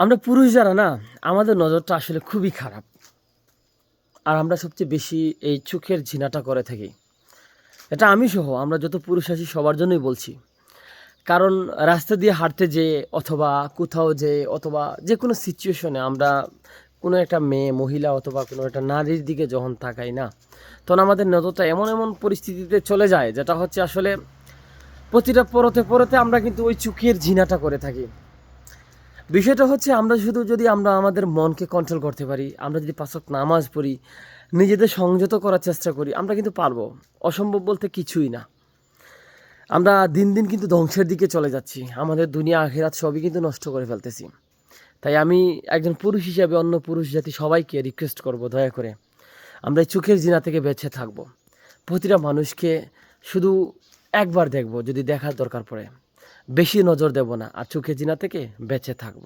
আমরা পুরুষ যারা না, আমাদের নজরটা আসলে খুবই খারাপ। আর আমরা সবচেয়ে বেশি এই চোখের ঝিনাটা করে থাকি। এটা আমি সহ আমরা যত পুরুষ আছি সবার জন্যই বলছি। কারণ রাস্তা দিয়ে হাঁটতে যে অথবা কোথাও যে অথবা যে কোনো সিচুয়েশনে আমরা কোনো একটা মেয়ে, মহিলা অথবা কোনো একটা নারীর দিকে যখন তাকাই না, তখন আমাদের নজরটা এমন এমন পরিস্থিতিতে চলে যায়, যেটা হচ্ছে আসলে প্রতিটা পরতে পরতে আমরা কিন্তু ওই চোখের ঝিনাটা করে থাকি। বিষয়টা হচ্ছে আমরা শুধু যদি আমরা আমাদের মনকে কন্ট্রোল করতে পারি, আমরা যদি পাঁচক নামাজ পড়ি, নিজেদের সংযত করার চেষ্টা করি, আমরা কিন্তু পারব। অসম্ভব বলতে কিছুই না। আমরা দিন দিন কিন্তু ধ্বংসের দিকে চলে যাচ্ছি। আমাদের দুনিয়া, আখেরাত সবই কিন্তু নষ্ট করে ফেলতেছি। তাই আমি একজন পুরুষ হিসাবে, অন্য পুরুষ জাতি সবাইকে রিকোয়েস্ট করব, দয়া করে। আমরা এই চোখের জিনা থেকে বেঁচে থাকব। প্রতিটা মানুষকে শুধু একবার দেখব, যদি দেখার দরকার পড়ে। বেশি নজর দেব না। আর চোখে জিনা থেকে বেঁচে থাকব।